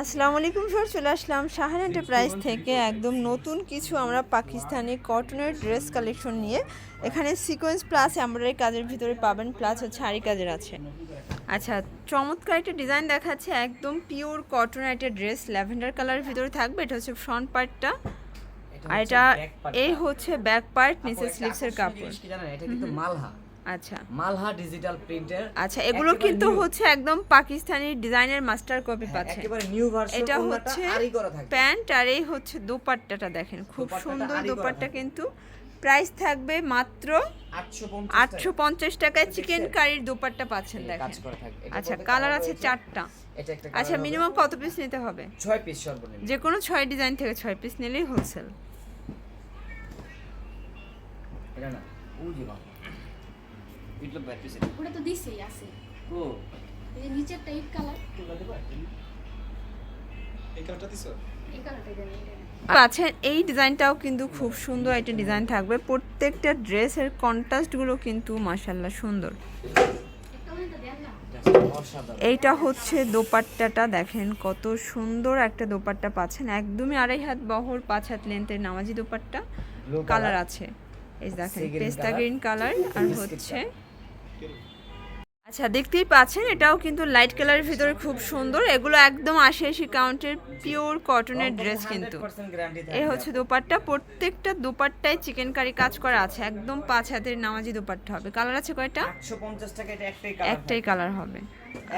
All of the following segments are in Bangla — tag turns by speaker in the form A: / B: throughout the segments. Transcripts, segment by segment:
A: আসসালামু আলাইকুম স্যার চলে আসলাম শাহান এন্টারপ্রাইজ থেকে একদম নতুন কিছু আমরা পাকিস্তানি কটনের ড্রেস কালেকশন নিয়ে। এখানে সিকোয়েন্স প্লাস এমব্রয়ডারি কাজের ভিতরে পাবেন প্লাস হচ্ছে শাড়ি কাজের আছে। আচ্ছা চমৎকার একটা ডিজাইন দেখাচ্ছে একদম পিওর কটনের একটা ড্রেস ল্যাভেন্ডার কালারের ভিতরে থাকবে এটা হচ্ছে ফ্রন্ট পার্টটা আর এটা এই হচ্ছে ব্যাক পার্ট নিচে স্লিভসের কাপড়।
B: এটা কিন্তু মালহা।
A: আচ্ছা।
B: মালহা ডিজিটাল প্রিন্টের
A: আচ্ছা এগুলো কিন্তু হচ্ছে একদম পাকিস্তানি ডিজাইনের মাস্টার কপি পাচ্ছে।
B: একেবারে নিউ ভার্সন
A: এটা হচ্ছে প্যান্ট আর এই হচ্ছে দোপাট্টাটা দেখেন খুব সুন্দর দোপাট্টা কিন্তু। প্রাইস থাকবে মাত্র আটশো পঞ্চাশ টাকায় চিকেন কারির দোপাট্টা পাচ্ছেন দেখেন। আচ্ছা কালার আছে চারটা। আচ্ছা মিনিমাম কত পিস নিতে হবে?
B: ছয় পিস সর্বনিম্ন।
A: যে কোনো ছয় ডিজাইন থেকে ছয় পিস নিলেই হোলসেল
B: এটা না ইটলো ব্যাটারি সেট
C: ওটা তো দিছেই আছে।
B: ও।
C: এই যে নিচেরটা ইট কালার
B: তোলা দেবো
D: এই কালারটা দিছো
C: এই কালারটা দেন।
A: পাচ্ছেন এই ডিজাইনটাও কিন্তু খুব সুন্দর একটা ডিজাইন থাকবে। প্রত্যেকটা ড্রেসের কন্ট্রাস্টগুলো কিন্তু মাসাল্লাহ সুন্দর। এইটা হচ্ছে দোপাট্টাটা দেখেন কত সুন্দর একটা দোপাট্টা পাচ্ছেন। একদমই আড়াই হাত বহর পাঁচ হাত লেন্থের নামাজি দোপাট্টা। কালার আছে। এই দেখেন পেস্তা গ্রিন কালার আর হচ্ছে আচ্ছা দেখতেই পাচ্ছেন এটাও কিন্তু লাইট কালারের ভিতরে খুব সুন্দর। এগুলো একদম আশি আশি কাউন্টের পিওর কটনের ড্রেস কিন্তু। এ হচ্ছে দোপাট্টা। প্রত্যেকটা দোপাট্টায় চিকেন কারি কাজ করা আছে। একদম পাঁচ হাতের নামাজি দোপাট্টা হবে। কালার আছে কয়টা?
B: 850 টাকা একটাই কালার
A: হবে।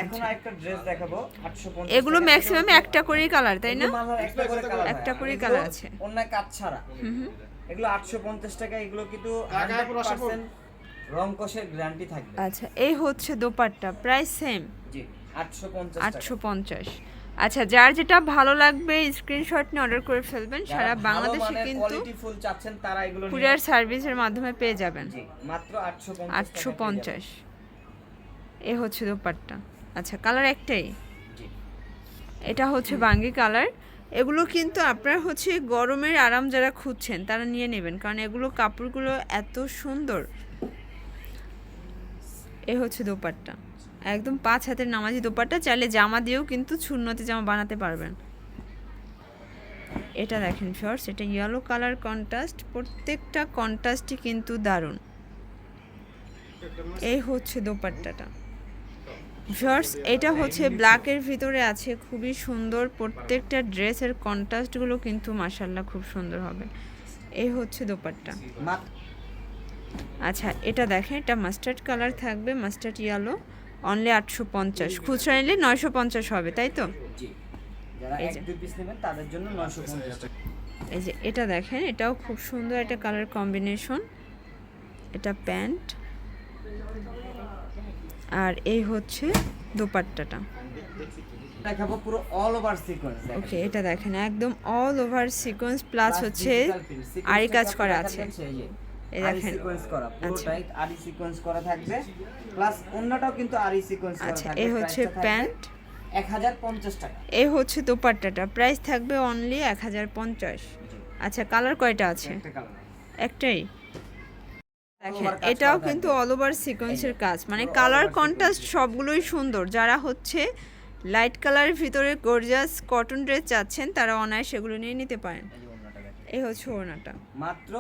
B: এখন আরেকটা ড্রেস দেখাবো। 850
A: এগুলো ম্যাক্সিমাম একটা করেই কালার তাই না?
B: একটা করে কালার
A: একটা করেই colour আছে।
B: অন্য কাজ ছাড়া। এগুলো 850 টাকা এগুলো কিন্তু
D: ঢাকায় পুরো আশা করি।
B: 100% রং কষের গ্যারান্টি থাকবে।
A: আচ্ছা এই হচ্ছে দোপাট্টা প্রাইস সেম
B: জি 850 টাকা।
A: আটশো পঞ্চাশ। আচ্ছা যার যেটা ভালো লাগবে স্ক্রিনশট নিয়ে অর্ডার করে ফেলবেন সারা বাংলাদেশে কিন্তু
B: ফুল চাচ্ছেন তারা এগুলো নিয়ে-
A: কুরিয়ার সার্ভিসের মাধ্যমে পেয়ে যাবেন।
B: জি মাত্র 850
A: আটশো
B: টাকা
A: পঞ্চাশ। এ হচ্ছে দোপাট্টা। আচ্ছা কালার একটাই?
B: জি।
A: এটা হচ্ছে বাঙ্গি কালার এগুলো কিন্তু আপনারা হচ্ছে গরমের আরাম যারা খুঁজছেন তারা নিয়ে নেবেন কারণ এগুলো কাপড়গুলো এত সুন্দর। এ হচ্ছে দোপাট্টা। একদম পাঁচ হাতের নামাজি দোপাট্টা, চাইলে জামা দিয়েও কিন্তু শূন্যতে জামা বানাতে পারবেন। এটা দেখেন শর্টস এটা ইয়েলো কালার কন্ট্রাস্ট প্রত্যেকটা কন্ট্রাস্টই কিন্তু দারুণ। এই হচ্ছে দোপাট্টাটা। শর্টস এটা হচ্ছে ব্ল্যাকের ভিতরে আছে, খুবই সুন্দর। প্রত্যেকটা ড্রেসের কন্ট্রাস্টগুলো কিন্তু মাসাল্লাহ খুব সুন্দর হবে। এই হচ্ছে দোপাট্টা। আচ্ছা এটা দেখেন এটা মাস্টার্ড কালার থাকবে মাস্টার্ড ইয়েলো অনলি আটশো পঞ্চাশ। খুচরা নিলে নয়শো পঞ্চাশ হবে তাই তো? এই যে।
B: দুই পিস নেবেন তাদের জন্য
A: এই যে এটা দেখেন এটাও খুব সুন্দর একটা কালার কম্বিনেশন এটা প্যান্ট। আর এই হচ্ছে দোপাট্টাটা।
B: দেখাবো পুরো অল ওভার সিকোয়েন্স
A: ওকে এটা দেখেন একদম অল ওভার সিকোয়েন্স প্লাস হচ্ছে আরি কাজ করা আছে।
B: আরি সিকোয়েন্স করা
A: আচ্ছা।
B: পুরোটাই আরি সিকোয়েন্স করা থাকবে। প্লাস অন্যটাও কিন্তু আরি সিকোয়েন্স করা
A: আচ্ছা
B: থাকবে
A: এই হচ্ছে প্যান্ট।
B: 1050 টাকা।
A: এই হচ্ছে দোপাট্টাটা প্রাইস থাকবে অনলি এক হাজার পঞ্চাশ। আচ্ছা কালার কয়টা আছে? একটাই। দেখেন এটাও কিন্তু অল ওভার সিকোয়েন্সের কাজ মানে কালার কন্ট্রাস্ট সবগুলোই সুন্দর। যারা হচ্ছে লাইট কালারের ভিতরে গর্জাস কটন ড্রেস চাচ্ছেন তারা অনায় সেগুলো নিয়ে নিতে পারেন।
B: এই
A: হচ্ছে ওনাটা
B: মাত্র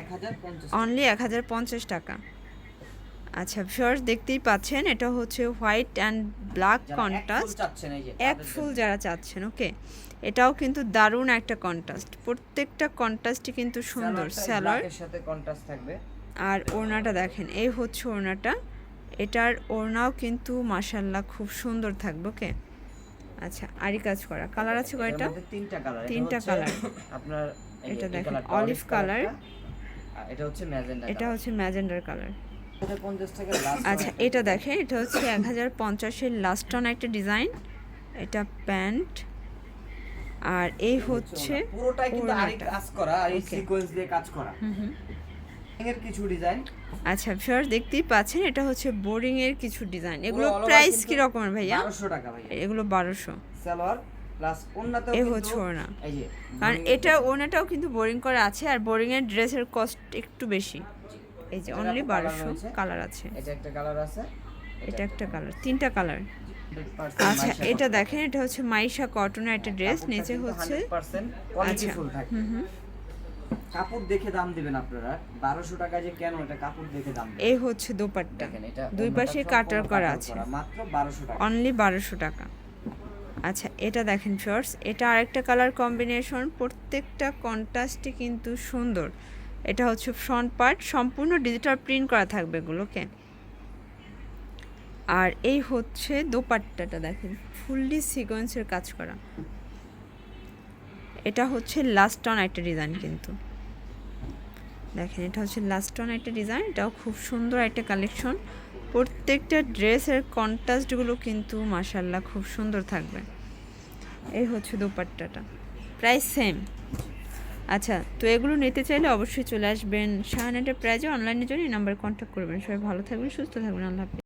B: 1050
A: অনলি এক হাজার পঞ্চাশ টাকা। আচ্ছা ফার্স্ট দেখতেই পাচ্ছেন এটা হচ্ছে হোয়াইট অ্যান্ড ব্ল্যাক
B: এক
A: কন্ট্রাস্ট এক ফুল যারা চাচ্ছেন ওকে এটাও কিন্তু দারুণ একটা কন্ট্রাস্ট প্রত্যেকটা কন্ট্রাস্টই কিন্তু সুন্দর স্যালোয়ার
B: সাথে কন্ট্রাস্ট থাকবে।
A: আর ওড়নাটা দেখেন এই হচ্ছে ওড়নাটা। এটার ওড়নাও কিন্তু মাসাল্লাহ খুব সুন্দর থাকবে ওকে আচ্ছা আরি কাজ করা। কালার আছে কয়টা?
B: তিনটা কালার
A: তিনটা colour।
B: আপনার
A: এটা দেখেন,
B: colourটা, আর এটা হচ্ছে ম্যাজেন্ডা
A: এটা হচ্ছে ম্যাজেন্ডার কালার
B: 50 টাকা লাস্ট
A: আচ্ছা এটা? দেখেন এটা হচ্ছে এক হাজার পঞ্চাশের লাস্ট অন একটা ডিজাইন এটা প্যান্ট। আর এই হচ্ছে
B: পুরোটাই কিন্তু আরি কাজ করা আর এই সিকোয়েন্স দিয়ে কাজ করা। এর কিছু ডিজাইন
A: আচ্ছা ফিওর দেখতেই পাচ্ছেন এটা হচ্ছে বোরিং এর কিছু ডিজাইন এগুলো প্রাইস কি রকমের ভাইয়া?
B: 1200 টাকা ভাই
A: এগুলো বারোশো।
B: সালোয়ার প্লাস ওন্নাতেও
A: এ
B: কিন্তু
A: হচ্ছে ওড়না।
B: এই যে
A: কারণ এটা ওনাটাও কিন্তু বোরিং করা আছে আর বোরিং এর ড্রেসের কস্ট একটু বেশি। এই যে অনলি
B: colour
A: বারোশো
B: রয়েছে।
A: কালার আছে।
B: এটা একটা কালার আছে।
A: এটা একটা কালার তিনটা কালার আচ্ছা এটা দেখেন এটা হচ্ছে মাইশা কটনের একটা ড্রেস নিচে হচ্ছে
B: কোয়ালিটি
A: আচ্ছা।
B: ফুল থাকে
A: হুম হুম।
B: কাপড় দেখে দাম দিবেন আপনারা। বারোশো টাকা যে কেন এটা কাপড় দেখে দাম
A: এই হচ্ছে দোপাট্টা। দুই পাশে কাটার করা আছে।
B: মাত্র বারোশো টাকা।
A: অনলি বারোশো টাকা। আচ্ছা এটা দেখেন শর্টস এটা আরেকটা কালার কম্বিনেশন প্রত্যেকটা কন্ট্রাস্টই কিন্তু সুন্দর। এটা হচ্ছে ফ্রন্ট পার্ট সম্পূর্ণ ডিজিটাল প্রিন্ট করা থাকবে এগুলোকে। আর এই হচ্ছে দোপাট্টাটা দেখেন ফুললি সিকোয়েন্সের কাজ করা। এটা হচ্ছে লাস্ট অন একটা ডিজাইন কিন্তু। দেখেন, এটা হচ্ছে লাস্ট অন একটা ডিজাইন এটাও খুব সুন্দর একটা কালেকশন প্রত্যেকটা ড্রেসের কন্ট্রাস্টগুলো কিন্তু মাসাল্লাহ খুব সুন্দর থাকবে। এই হচ্ছে দোপাট্টাটা। প্রাইস সেম আচ্ছা তো এগুলো নিতে চাইলে অবশ্যই চলে আসবেন শাহানাটের প্রাইজে অনলাইনের জন্য নাম্বারে কন্ট্যাক্ট করবেন। সবাই ভালো থাকবেন, সুস্থ থাকবেন। আল্লাহ হাফিজ।